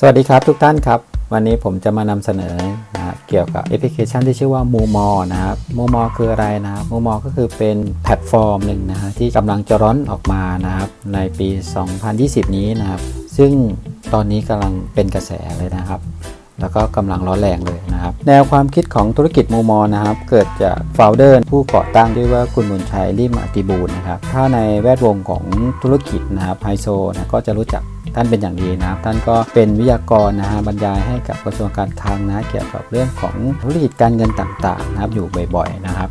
สวัสดีครับทุกท่านครับ วันนี้ผมจะมานำเสนอนะเกี่ยวกับแอปพลิเคชันที่ชื่อว่า m o m o นะครับ m o m o คืออะไรนะครับ m o m o ก็คือเป็นแพลตฟอร์มหนึ่งนะฮะที่กำลังจะร้อนออกมานะครับในปี 2020 นี้นะครับ ซึ่งตอนนี้กำลังเป็นกระแสเลยนะครับ แล้วก็กำลังร้อนแรงเลยนะครับ แนวความคิดของธุรกิจมูมอนะครับ เกิดจากโฟลเดอร์ผู้ก่อตั้งด้วยว่าคุณบุญชัยริมอติบูลนะครับถ้าในแวดวงของธุรกิจนะครับไฮโซนะก็จะรู้จัก ท่านเป็นอย่างดีนะครับท่านก็เป็นวิทยากรนะฮะบรรยายให้กับกระทรวงการคลังนะเกี่ยวกับเรื่องของธุรกิจการเงินต่างๆนะครับอยู่บ่อยๆนะครับ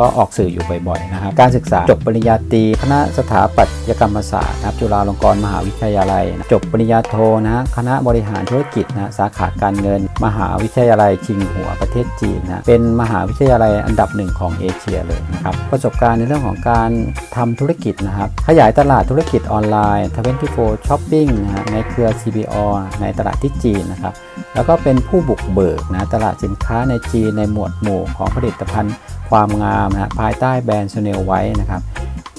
ก็ออกสื่ออยู่บ่อยๆนะครับ การศึกษาจบปริญญาตรีคณะสถาปัตยกรรมศาสตร์นะครับจุฬาลงกรณ์มหาวิทยาลัย จบปริญญาโทนะคณะบริหารธุรกิจนะสาขาการเงิน มหาวิทยาลัยชิงหัวประเทศจีนนะเป็นมหาวิทยาลัยอันดับหนึ่งของเอเชียเลยนะครับประสบการณ์ในเรื่องของการทำธุรกิจนะครับขยายตลาดธุรกิจออนไลน์24 Shopping นะฮะในเครือ CBO ในตลาดที่จีนนะครับแล้วก็เป็นผู้บุกเบิกนะตลาดสินค้าในจีนในหมวดหมู่ของผลิตภัณฑ์ความงามนะภายใต้แบรนด์ช n เนลไว้นะครับ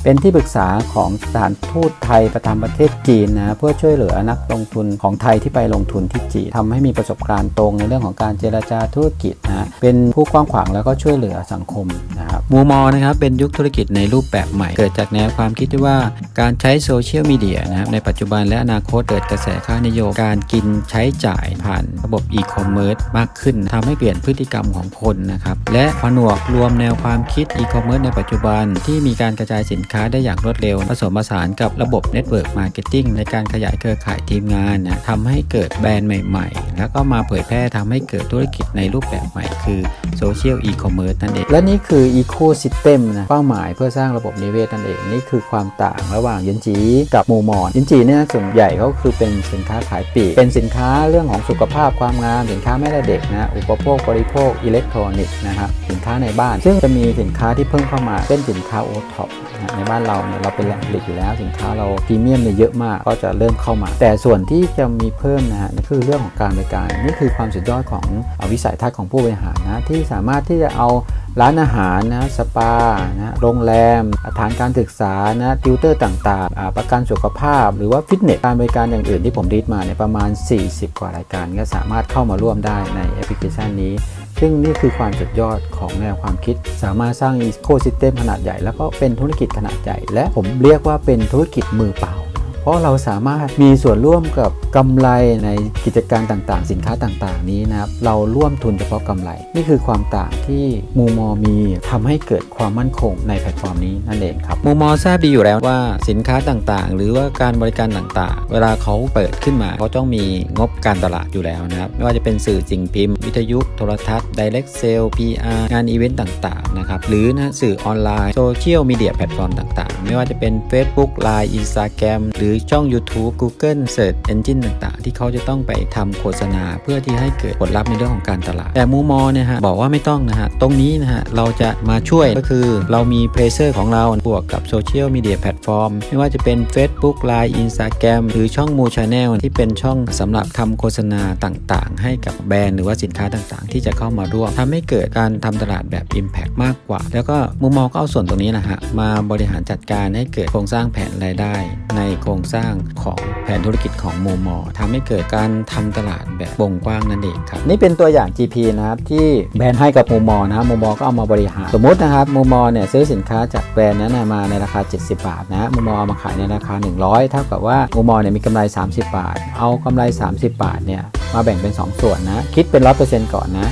เป็นที่ปรึกษาของสถานทูตไทยประจำประเทศจีนนะเพื่อช่วยเหลือนักลงทุนของไทยที่ไปลงทุนที่จีนทำให้มีประสบการณ์ตรงในเรื่องของการเจรจาธุรกิจนะเป็นผู้กว้างขวางแล้วก็ช่วยเหลือสังคมนะครับมูมอนะครับเป็นยุคธุรกิจในรูปแบบใหม่ เกิดจากแนวความคิดที่ว่าการใช้โซเชียลมีเดียนะครับในปัจจุบันและอนาคตเกิดกระแสค่านิยมการกินใช้จ่ายผ่านระบบอีคอมเมิร์ซมากขึ้นทำให้เปลี่ยนพฤติกรรมของคนนะครับและผนวกรวมแนวความคิดอีคอมเมิร์ซในปัจจุบันที่มีการกระจายสินค้าได้อย่างรวดเร็ว ผสมผสานกับระบบเน็ตเวิร์กมาร์เก็ตติ้งในการขยายเครือข่ายทีมงานนะทำให้เกิดแบรนด์ใหม่ๆ แล้วก็มาเผยแพร่ทำให้เกิดธุรกิจในรูปแบบใหม่ คือโซเชียลอีคอมเมิร์ซนั่นเอง และนี่คืออีโคซิสเต็มนะเป้าหมายเพื่อสร้างระบบนิเวศนั่นเองนี่คือความต่างระหว่างยินจีกับมูมอนยินจีเนี่ยส่วนใหญ่เขาคือเป็นสินค้าขายปลีกเป็นสินค้าเรื่องของสุขภาพความงามสินค้าแม่และเด็กนะอุปโภคบริโภคอิเล็กทรอนิกส์นะครับสินค้าในบ้าน ซึ่งจะมีสินค้าที่เพิ่มเข้ามาเป็นสินค้าโอท็อปในบ้านเราเนี่ยเราเป็นแหล่งผลิตอยู่แล้วสินค้าเราพรีเมียมเนี่ยเยอะมากก็จะเริ่มเข้ามา แต่ส่วนที่จะมีเพิ่มนะฮะนั่นคือเรื่องของการบริการนี่คือความสุดยอดของวิสัยทัศน์ของผู้บริหารนะที่สามารถที่จะเอาร้านอาหารนะสปานะโรงแรมฐานการศึกษานะติวเตอร์ต่างๆ ประกันสุขภาพ หรือว่าฟิตเนสการบริการอย่างอื่นที่ผมดีดมาเนี่ยประมาณ 40 กว่ารายการก็สามารถเข้ามาร่วมได้ในแอปพลิเคชันนี้ ซึ่งนี่คือความสุดยอดของแนวความคิด สามารถสร้างอีโคซิสเต็มขนาดใหญ่ แล้วก็เป็นธุรกิจขนาดใหญ่ และผมเรียกว่าเป็นธุรกิจมือเปล่า เพราะเราสามารถมีส่วนร่วมกับกำไรในกิจการต่างๆ สินค้าต่างๆ นี้นะครับเราร่วมทุนเฉพาะกำไร นี่คือความต่างที่มูมอมีทำให้เกิดความมั่นคงในแพลตฟอร์มนี้นั่นเองครับมูมอทราบดีอยู่แล้วว่าสินค้าต่างๆ หรือว่าการบริการต่างๆ เวลาเขาเปิดขึ้นมาเขาต้องมีงบการตลาดอยู่แล้วนะครับไม่ว่าจะเป็นสื่อสิ่งพิมพ์ วิทยุโทรทัศน์ Direct Sale PR งานอีเวนต์ต่างๆนะครับหรือนะสื่อออนไลน์โซเชียลมีเดียแพลตฟอร์มต่างๆ ไม่ว่าจะเป็น Facebook Line Instagram หรือือช่อง YouTube Google Search Engine ต่างๆ ที่เขาจะต้องไปทำโฆษณา เพื่อที่ให้เกิดผลลัพธ์ในเรื่องของการตลาด แต่มูมอเนี่ยฮะบอกว่าไม่ต้องนะฮะตรงนี้นะฮะเราจะมาช่วยก็คือเรามีเพรสเซอร์ของเราบวกกับโซเชียลมีเดียแพลตฟอร์มไม่ว่าจะเป็น Facebook Line Instagram หรือช่องมูชาแนลที่เป็นช่องสำหรับทำโฆษณาต่างๆ ให้กับแบรนด์หรือว่าสินค้าต่างๆ ที่จะเข้ามาร่วมทำให้เกิดการทำตลาดแบบ Impact มากกว่า แล้วก็มุมมองก็เอาส่วนตรงนี้นะฮะมาบริหารจัดการให้เกิดโครงสร้างแผนรายได้ ในโครงสร้างของแผนธุรกิจของโมมอทำให้เกิดการทำตลาดแบบวงกว้างนั่นเองครับ นี่เป็นตัวอย่าง GP นะครับที่แบรนด์ให้กับโมมอนะมูมอก็เอามาบริหาร สมมตินะครับโมมอเนี่ยซื้อสินค้าจากแบรนด์นั้นมาในราคา 70 บาทนะโมมอเอามาขายในราคา 100 เท่ากับว่าโมมอเนี่ยมีกำไร 30 บาท เอากำไร 30 บาทเนี่ยมาแบ่งเป็น 2 ส่วนนะคิดเป็น100%ก่อนนะ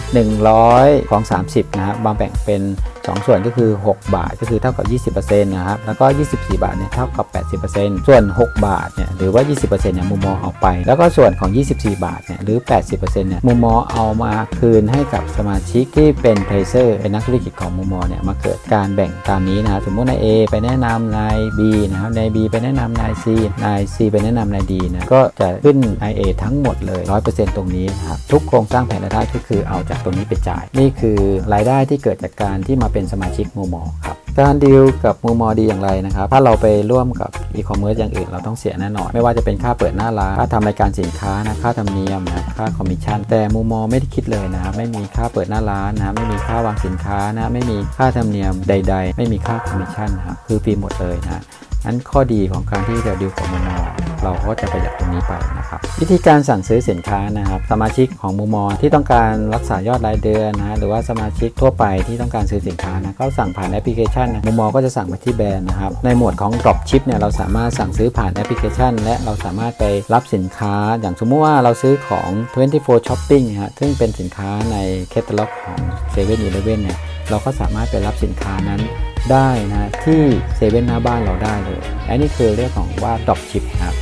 100 ของ 30นะครับมาแบ่งเป็น 2 ส่วนก็คือ 6 บาทก็คือเท่ากับ 20%นะครับแล้วก็ 24 บาทเนี่ยเท่ากับ 80%ส่วน 6 บาทเนี่ยหรือว่า 20%เนี่ยมูมอเอาไป แล้วก็ส่วนของ 24 บาทเนี่ยหรือ 80%เนี่ยมูมอเอามาคืนให้กับสมาชิกที่เป็นเพลเซอร์เป็นนักธุรกิจของมูมอเนี่ยมาเกิดการแบ่งตามนี้นะครับสมมตินาย A ไปแนะนำนาย B นะครับนาย B ไปแนะนำนาย C นาย C ไปแนะนำนาย D นะก็จะขึ้นนาย A ทั้งหมดเลย 100%ตรงนี้นะครับทุกโครงสร้างแผนรายได้ก็คือเอาจากตรงนี้ไปจ่าย นี่คือรายได้ที่เกิดจากการที่มาเป็นสมาชิกมูมอครับการดีลกับมูมอดีอย่างไรนะครับ ถ้าเราไปร่วมกับอีคอมเมิร์ซอย่างอื่นเราต้องเสียแน่นอน ไม่ว่าจะเป็นค่าเปิดหน้าร้านค่าทำรายการสินค้านะค่าธรรมเนียมนะค่าคอมมิชชั่นแต่มูมอไม่ได้คิดเลยนะ ไม่มีค่าเปิดหน้าร้านนะไม่มีค่าวางสินค้านะไม่มีค่าธรรมเนียมใด ๆ ไม่มีค่าคอมมิชชั่นนะคือฟรีหมดเลยนะ นั้นข้อดีของการที่เราดิวกับมูมอเราก็จะประหยัดตรงนี้ไปนะครับวิธีการสั่งซื้อสินค้านะครับ สมาชิกของมูมอที่ต้องการรักษายอดรายเดือนนะหรือว่าสมาชิกทั่วไปที่ต้องการซื้อสินค้านะก็สั่งผ่านแอปพลิเคชันนะมูมอก็จะสั่งไปที่แบรนด์นะครับในหมวดของ drop ship เนี่ยเราสามารถสั่งซื้อผ่านแอปพลิเคชัน และเราสามารถไปรับสินค้า อย่างสมมุติว่าเราซื้อของ 24 shopping นะฮะซึ่งเป็นสินค้าในแคตตาล็อกของ7 e เ e ่ e อเนี่ยเราก็สามารถไปรับสินค้านั้น ได้นะที่เซเว่นหน้าบ้านเราได้เลย อันนี้คือเรื่องของว่าดรอปชิพครับ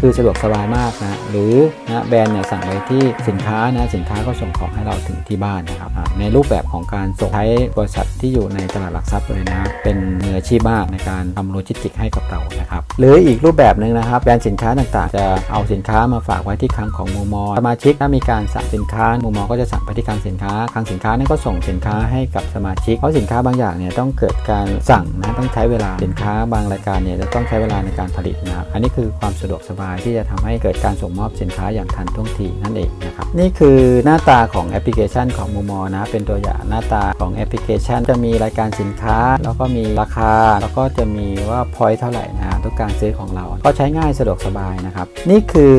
คือสะดวกสบายมากนะหรือนะแบรนด์เนี่ยสั่งไปที่สินค้านะสินค้าก็ส่งของให้เราถึงที่บ้านนะครับอะในรูปแบบของการส่งใช้บริษัทที่อยู่ในตลาดหลักทรัพย์เลยนะเป็นมืออาชีพมากในการทำโลจิสติกส์ให้กับเรานะครับหรืออีกรูปแบบหนึ่งนะครับแบรนด์สินค้าต่างๆ จะเอาสินค้ามาฝากไว้ที่คลังของมูมอสมาชิกถ้ามีการสั่งสินค้ามูมอก็จะสั่งไปที่คลังสินค้าคลังสินค้านั้นก็ส่งสินค้าให้กับสมาชิกเพราะสินค้าบางอย่างเนี่ยต้องเกิดการสั่งนะต้องใช้เวลาสินค้าบางรายการเนี่ยจะต้องใช้เวลาในการผลิตนะอันนี้คือความสะดวกสบายที่จะทำให้เกิดการส่งมอบสินค้าอย่างทันท่วงทีนั่นเองนะครับนี่คือหน้าตาของแอปพลิเคชันของมูมอนะเป็นตัวอย่างหน้าตาของแอปพลิเคชัน จะมีรายการสินค้า แล้วก็มีราคา แล้วก็จะมีว่าพอยต์เท่าไหร่นะ การซื้อของเรา ก็ใช้ง่ายสะดวกสบายนะครับ นี่คือ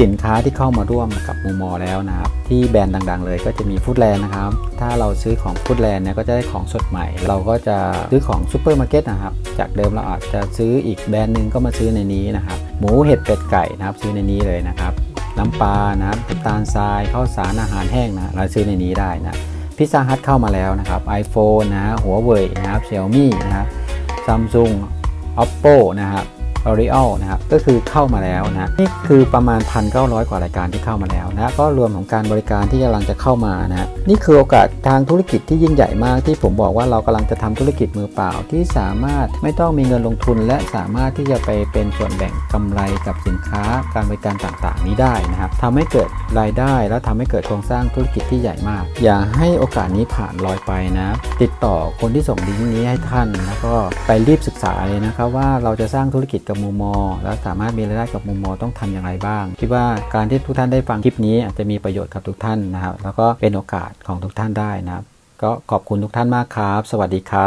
สินค้าที่เข้ามาร่วมกับมูมอแล้วนะครับ ที่แบรนด์ดัง ๆ เลยก็จะมีฟู้ดแลนด์นะครับ ถ้าเราซื้อของฟู้ดแลนด์เนี่ยก็จะได้ของสดใหม่ เราก็จะซื้อของซูเปอร์มาร์เก็ตนะครับ จากเดิมเราอาจจะซื้ออีกแบรนด์หนึ่งก็มาซื้อในนี้นะครับ หมูเห็ดเป็ดไก่นะครับซื้อในนี้เลยนะครับ น้ำปลานะครับน้ำตาลทรายข้าวสารอาหารแห้งนะเราซื้อในนี้ได้นะพิซซ่าฮัทเข้ามาแล้วนะครับ iPhone นะหัวเว่ยนะครับ Xiaomi นะครับ Samsung Oppo นะครับ L'Oreal นะครับก็คือเข้ามาแล้วนะนี่คือประมาณ 1,900 กว่ารายการที่เข้ามาแล้วนะก็รวมของการบริการที่กำลังจะเข้ามานะนี่คือโอกาสทางธุรกิจที่ยิ่งใหญ่มากที่ผมบอกว่าเรากำลังจะทำธุรกิจมือเปล่าที่สามารถไม่ต้องมีเงินลงทุน และสามารถที่จะไปเป็นส่วนแบ่งกำไรกับสินค้าการบริการต่างๆ นี้ได้นะครับทำให้เกิดรายได้และทำให้เกิดโครงสร้างธุรกิจที่ใหญ่มาก อย่าให้โอกาสนี้ผ่านลอยไปนะติดต่อคนที่ส่งลิงก์นี้ให้ท่านแล้วก็ไปรีบศึกษาเลยนะครับว่าเราจะสร้างธุรกิจกับมูมอ แล้วสามารถมีรายได้กับมูมอต้องทำอย่างไรบ้าง คิดว่าการที่ทุกท่านได้ฟังคลิปนี้อาจจะมีประโยชน์กับทุกท่านนะครับ แล้วก็เป็นโอกาสของทุกท่านได้นะครับ ก็ขอบคุณทุกท่านมากครับ สวัสดีครับ